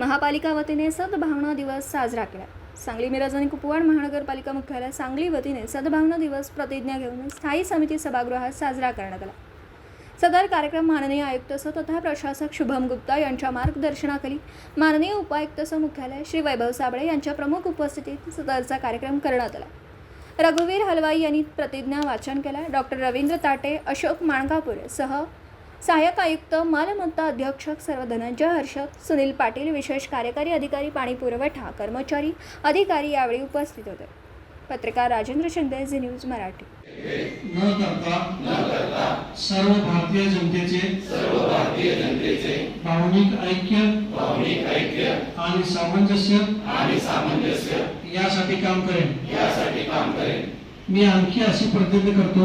महापालिका वतीने सद्भावना दिवस साजरा केला. सांगली मिरज आणि कुपवाड महानगरपालिका मुख्यालय सांगली वतीने सद्भावना दिवस प्रतिज्ञा घेऊन स्थायी समिती सभागृहात साजरा करण्यात आला. सदर कार्यक्रम माननीय आयुक्त स तथा प्रशासक शुभम गुप्ता यांच्या मार्गदर्शनाखाली माननीय उपायुक्त स मुख्यालय श्री वैभव साबळे यांच्या प्रमुख उपस्थितीत सदरचा कार्यक्रम करण्यात आला. रघुवीर हलवाई यांनी प्रतिज्ञा वाचन केला. डॉक्टर रवींद्र ताटे अशोक माणगापूर सह सहाय्यक आयुक्त मालमत्ता अधीक्षक सर्व धनंजय हर्षद सुनील पाटील विशेष कार्यकारी अधिकारी पाणी पुरवठा कर्मचारी अधिकारी यावेळी उपस्थित होते. पत्रकार राजेंद्र शिंदे झी न्यूज मराठी. न करता सर्व भारतीय जनतेचे भावनिक ऐक्य आणि सामंजस्य यासाठी काम करेन. मी आणखी अशी प्रतिज्ञा करतो